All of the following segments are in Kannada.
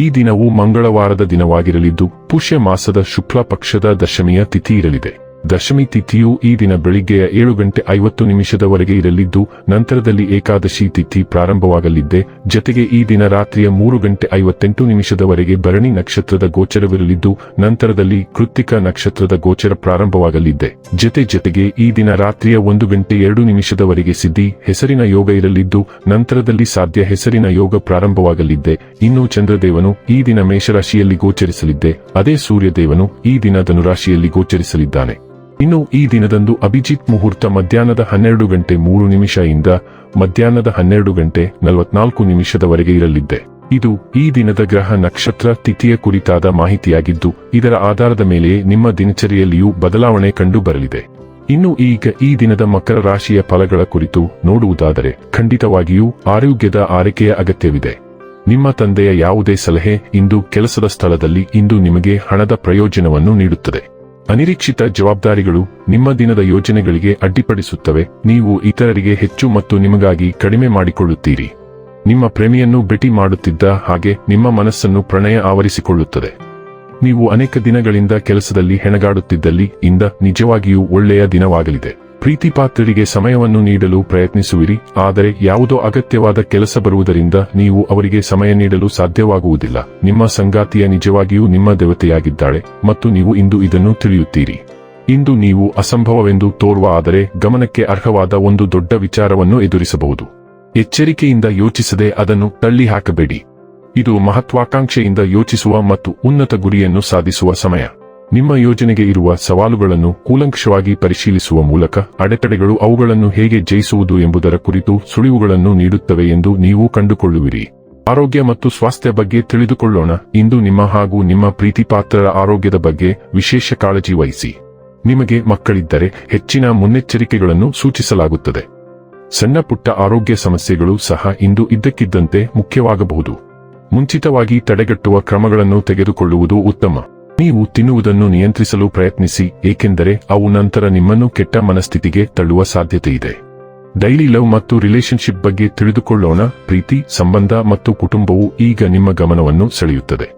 ಈ ದಿನವು ಮಂಗಳವಾರದ ದಿನವಾಗಿರಲಿದ್ದು ಪುಷ್ಯ ಮಾಸದ ಶುಕ್ಲ ಪಕ್ಷದ ದಶಮಿಯ ತಿಥಿ ಇರಲಿದೆ. ದಶಮಿ ತಿಥಿಯು ಈ ದಿನ ಬೆಳಿಗ್ಗೆಯ ಏಳು ಗಂಟೆ ಐವತ್ತು ನಿಮಿಷದವರೆಗೆ ಇರಲಿದ್ದು, ನಂತರದಲ್ಲಿ ಏಕಾದಶಿ ತಿಥಿ ಪ್ರಾರಂಭವಾಗಲಿದ್ದೆ. ಜತೆಗೆ ಈ ದಿನ ರಾತ್ರಿಯ ಮೂರು ಗಂಟೆ ಐವತ್ತೆಂಟು ನಿಮಿಷದವರೆಗೆ ಭರಣಿ ನಕ್ಷತ್ರದ ಗೋಚರವಿರಲಿದ್ದು, ನಂತರದಲ್ಲಿ ಕೃತ್ತಿಕ ನಕ್ಷತ್ರದ ಗೋಚರ ಪ್ರಾರಂಭವಾಗಲಿದ್ದೆ. ಜತೆ ಜತೆಗೆ ಈ ದಿನ ರಾತ್ರಿಯ ಒಂದು ಗಂಟೆ ಎರಡು ನಿಮಿಷದವರೆಗೆ ಸಿದ್ಧಿ, ಹೆಸರಿನ ಯೋಗ ಇರಲಿದ್ದು, ನಂತರದಲ್ಲಿ ಸಾಧ್ಯ ಹೆಸರಿನ ಯೋಗ ಪ್ರಾರಂಭವಾಗಲಿದ್ದೆ. ಇನ್ನು ಚಂದ್ರದೇವನು ಈ ದಿನ ಮೇಷರಾಶಿಯಲ್ಲಿ ಗೋಚರಿಸಲಿದ್ದೆ. ಅದೇ ಸೂರ್ಯದೇವನು ಈ ದಿನ ಧನುರಾಶಿಯಲ್ಲಿ ಗೋಚರಿಸಲಿದ್ದಾನೆ. ಇನ್ನು ಈ ದಿನದಂದು ಅಭಿಜಿತ್ ಮುಹೂರ್ತ ಮಧ್ಯಾಹ್ನದ ಹನ್ನೆರಡು ಗಂಟೆ ಮೂರು ನಿಮಿಷ ಇಂದ ಮಧ್ಯಾಹ್ನದ ಹನ್ನೆರಡು ಗಂಟೆ ನಲವತ್ನಾಲ್ಕು ನಿಮಿಷದವರೆಗೆ ಇರಲಿದ್ದೆ ಇದು ಈ ದಿನದ ಗ್ರಹ ನಕ್ಷತ್ರ ತಿಥಿಯ ಕುರಿತಾದ ಮಾಹಿತಿಯಾಗಿದ್ದು, ಇದರ ಆಧಾರದ ಮೇಲೆಯೇ ನಿಮ್ಮ ದಿನಚರಿಯಲ್ಲಿಯೂ ಬದಲಾವಣೆ ಕಂಡುಬರಲಿದೆ. ಇನ್ನು ಈಗ ಈ ದಿನದ ಮಕರ ರಾಶಿಯ ಫಲಗಳ ಕುರಿತು ನೋಡುವುದಾದರೆ, ಖಂಡಿತವಾಗಿಯೂ ಆರೋಗ್ಯದ ಆರೈಕೆಯ ಅಗತ್ಯವಿದೆ. ನಿಮ್ಮ ತಂದೆಯ ಯಾವುದೇ ಸಲಹೆ ಇಂದು ಕೆಲಸದ ಸ್ಥಳದಲ್ಲಿ ಇಂದು ನಿಮಗೆ ಹಣದ ಪ್ರಯೋಜನವನ್ನು ನೀಡುತ್ತದೆ. ಅನಿರೀಕ್ಷಿತ ಜವಾಬ್ದಾರಿಗಳು ನಿಮ್ಮ ದಿನದ ಯೋಜನೆಗಳಿಗೆ ಅಡ್ಡಿಪಡಿಸುತ್ತವೆ. ನೀವು ಇತರರಿಗೆ ಹೆಚ್ಚು ಮತ್ತು ನಿಮಗಾಗಿ ಕಡಿಮೆ ಮಾಡಿಕೊಳ್ಳುತ್ತೀರಿ. ನಿಮ್ಮ ಪ್ರೇಮಿಯನ್ನು ಭೇಟಿ ಮಾಡುತ್ತಿದ್ದ ಹಾಗೆ ನಿಮ್ಮ ಮನಸ್ಸನ್ನು ಪ್ರಣಯ ಆವರಿಸಿಕೊಳ್ಳುತ್ತದೆ. ನೀವು ಅನೇಕ ದಿನಗಳಿಂದ ಕೆಲಸದಲ್ಲಿ ಹೆಣಗಾಡುತ್ತಿದ್ದಲ್ಲಿ ಇಂದ ನಿಜವಾಗಿಯೂ ಒಳ್ಳೆಯ ದಿನವಾಗಲಿದೆ. ಪ್ರೀತಿ ಪಾತ್ರರಿಗೆ ಸಮಯವನ್ನು ನೀಡಲು ಪ್ರಯತ್ನಿಸುವಿರಿ, ಆದರೆ ಯಾವುದೋ ಅಗತ್ಯವಾದ ಕೆಲಸ ಬರುವುದರಿಂದ ನೀವು ಅವರಿಗೆ ಸಮಯ ನೀಡಲು ಸಾಧ್ಯವಾಗುವುದಿಲ್ಲ. ನಿಮ್ಮ ಸಂಗಾತಿಯ ನಿಜವಾಗಿಯೂ ನಿಮ್ಮ ದೇವತೆಯಾಗಿದ್ದಾಳೆ, ಮತ್ತು ನೀವು ಇಂದು ಇದನ್ನು ತಿಳಿಯುತ್ತೀರಿ. ಇಂದು ನೀವು ಅಸಂಭವವೆಂದು ತೋರುವ ಆದರೆ ಗಮನಕ್ಕೆ ಅರ್ಹವಾದ ಒಂದು ದೊಡ್ಡ ವಿಚಾರವನ್ನು ಎದುರಿಸಬಹುದು. ಎಚ್ಚರಿಕೆಯಿಂದ ಯೋಚಿಸದೆ ಅದನ್ನು ತಳ್ಳಿ ಹಾಕಬೇಡಿ ಇದು ಮಹತ್ವಾಕಾಂಕ್ಷೆಯಿಂದ ಯೋಚಿಸುವ ಮತ್ತು ಉನ್ನತ ಗುರಿಯನ್ನು ಸಾಧಿಸುವ ಸಮಯ. ನಿಮ್ಮ ಯೋಜನೆಗೆ ಇರುವ ಸವಾಲುಗಳನ್ನು ಕೂಲಂಕಷವಾಗಿ ಪರಿಶೀಲಿಸುವ ಮೂಲಕ ಅಡೆತಡೆಗಳು ಅವುಗಳನ್ನು ಹೇಗೆ ಜಯಿಸುವುದು ಎಂಬುದರ ಕುರಿತು ಸುಳಿವುಗಳನ್ನು ನೀಡುತ್ತವೆ ಎಂದು ನೀವು ಕಂಡುಕೊಳ್ಳುವಿರಿ. ಆರೋಗ್ಯ ಮತ್ತು ಸ್ವಾಸ್ಥ್ಯ ಬಗ್ಗೆ ತಿಳಿದುಕೊಳ್ಳೋಣ. ಇಂದು ನಿಮ್ಮ ಹಾಗೂ ನಿಮ್ಮ ಪ್ರೀತಿಪಾತ್ರರ ಆರೋಗ್ಯದ ಬಗ್ಗೆ ವಿಶೇಷ ಕಾಳಜಿ ವಹಿಸಿ. ನಿಮಗೆ ಮಕ್ಕಳಿದ್ದರೆ ಹೆಚ್ಚಿನ ಮುನ್ನೆಚ್ಚರಿಕೆಗಳನ್ನು ಸೂಚಿಸಲಾಗುತ್ತದೆ. ಸಣ್ಣ ಪುಟ್ಟ ಆರೋಗ್ಯ ಸಮಸ್ಯೆಗಳು ಸಹ ಇಂದು ಇದ್ದಕ್ಕಿದ್ದಂತೆ ಮುಖ್ಯವಾಗಬಹುದು. ಮುಂಚಿತವಾಗಿ ತಡೆಗಟ್ಟುವ ಕ್ರಮಗಳನ್ನು ತೆಗೆದುಕೊಳ್ಳುವುದು ಉತ್ತಮ. ನೀವು ತಿನ್ನುವುದನ್ನು ನಿಯಂತ್ರಿಸಲು ಪ್ರಯತ್ನಿಸಿ, ಏಕೆಂದರೆ ಅವು ನಂತರ ನಿಮ್ಮನ್ನು ಕೆಟ್ಟ ಮನಸ್ಥಿತಿಗೆ ತಳ್ಳುವ ಸಾಧ್ಯತೆ ಇದೆ. ಡೈಲಿ ಲವ್ ಮತ್ತು ರಿಲೇಶನ್ಶಿಪ್ ಬಗ್ಗೆ ತಿಳಿದುಕೊಳ್ಳೋಣ, ಪ್ರೀತಿ, ಸಂಬಂಧ ಮತ್ತು ಕುಟುಂಬವು ಈಗ ನಿಮ್ಮ ಗಮನವನ್ನು ಸೆಳೆಯುತ್ತದೆ.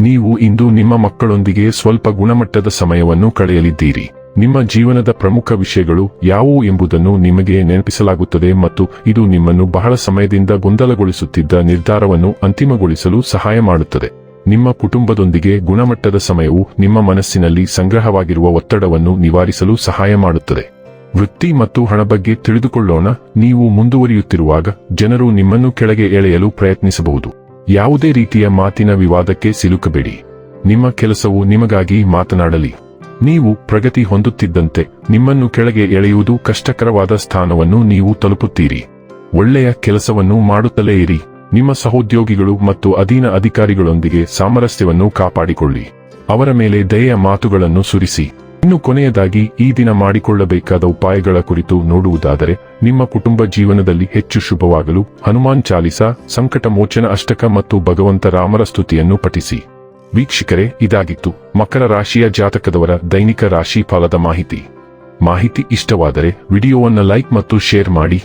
ನೀವು ಇಂದು ನಿಮ್ಮ ಮಕ್ಕಳೊಂದಿಗೆ ಸ್ವಲ್ಪ ಗುಣಮಟ್ಟದ ಸಮಯವನ್ನು ಕಳೆಯಲಿದ್ದೀರಿ. ನಿಮ್ಮ ಜೀವನದ ಪ್ರಮುಖ ವಿಷಯಗಳು ಯಾವುವು ಎಂಬುದನ್ನು ನಿಮಗೆ ನೆನಪಿಸಲಾಗುತ್ತದೆ ಮತ್ತು ಇದು ನಿಮ್ಮನ್ನು ಬಹಳ ಸಮಯದಿಂದ ಗೊಂದಲಗೊಳಿಸುತ್ತಿದ್ದ ನಿರ್ಧಾರವನ್ನು ಅಂತಿಮಗೊಳಿಸಲು ಸಹಾಯ ಮಾಡುತ್ತದೆ. ನಿಮ್ಮ ಕುಟುಂಬದೊಂದಿಗೆ ಗುಣಮಟ್ಟದ ಸಮಯವು ನಿಮ್ಮ ಮನಸ್ಸಿನಲ್ಲಿ ಸಂಗ್ರಹವಾಗಿರುವ ಒತ್ತಡವನ್ನು ನಿವಾರಿಸಲು ಸಹಾಯ ಮಾಡುತ್ತದೆ. ವೃತ್ತಿ ಮತ್ತು ಹಣ ಬಗ್ಗೆ ತಿಳಿದುಕೊಳ್ಳೋಣ. ನೀವು ಮುಂದುವರಿಯುತ್ತಿರುವಾಗ ಜನರು ನಿಮ್ಮನ್ನು ಕೆಳಗೆ ಎಳೆಯಲು ಪ್ರಯತ್ನಿಸಬಹುದು. ಯಾವುದೇ ರೀತಿಯ ಮಾತಿನ ವಿವಾದಕ್ಕೆ ಸಿಲುಕಬೇಡಿ. ನಿಮ್ಮ ಕೆಲಸವು ನಿಮಗಾಗಿ ಮಾತನಾಡಲಿ. ನೀವು ಪ್ರಗತಿ ಹೊಂದುತ್ತಿದ್ದಂತೆ ನಿಮ್ಮನ್ನು ಕೆಳಗೆ ಎಳೆಯುವುದು ಕಷ್ಟಕರವಾದ ಸ್ಥಾನವನ್ನು ನೀವು ತಲುಪುತ್ತೀರಿ. ಒಳ್ಳೆಯ ಕೆಲಸವನ್ನು ಮಾಡುತ್ತಲೇ ಇರಿ. ನಿಮ್ಮ ಸಹೋದ್ಯೋಗಿಗಳು ಮತ್ತು ಅಧೀನ ಅಧಿಕಾರಿಗಳೊಂದಿಗೆ ಸಾಮರಸ್ಯವನ್ನು ಕಾಪಾಡಿಕೊಳ್ಳಿ. ಅವರ ಮೇಲೆ ದಯೆಯ ಮಾತುಗಳನ್ನು ಸುರಿಸಿ. ಇನ್ನು ಕೊನೆಯದಾಗಿ, ಈ ದಿನ ಮಾಡಿಕೊಳ್ಳಬೇಕಾದ ಉಪಾಯಗಳ ಕುರಿತು ನೋಡುವುದಾದರೆ, ನಿಮ್ಮ ಕುಟುಂಬ ಜೀವನದಲ್ಲಿ ಹೆಚ್ಚು ಶುಭವಾಗಲು ಹನುಮಾನ್ ಚಾಲಿಸ, ಸಂಕಟ ಮೋಚನ ಅಷ್ಟಕ ಮತ್ತು ಭಗವಂತ ರಾಮರ ಸ್ತುತಿಯನ್ನು ಪಠಿಸಿ. ವೀಕ್ಷಕರೇ, ಇದಾಗಿತ್ತು ಮಕರ ರಾಶಿಯ ಜಾತಕದವರ ದೈನಿಕ ರಾಶಿ ಫಲದ ಮಾಹಿತಿ. ಮಾಹಿತಿ ಇಷ್ಟವಾದರೆ, ವಿಡಿಯೋವನ್ನು ಲೈಕ್ ಮತ್ತು ಶೇರ್ ಮಾಡಿ.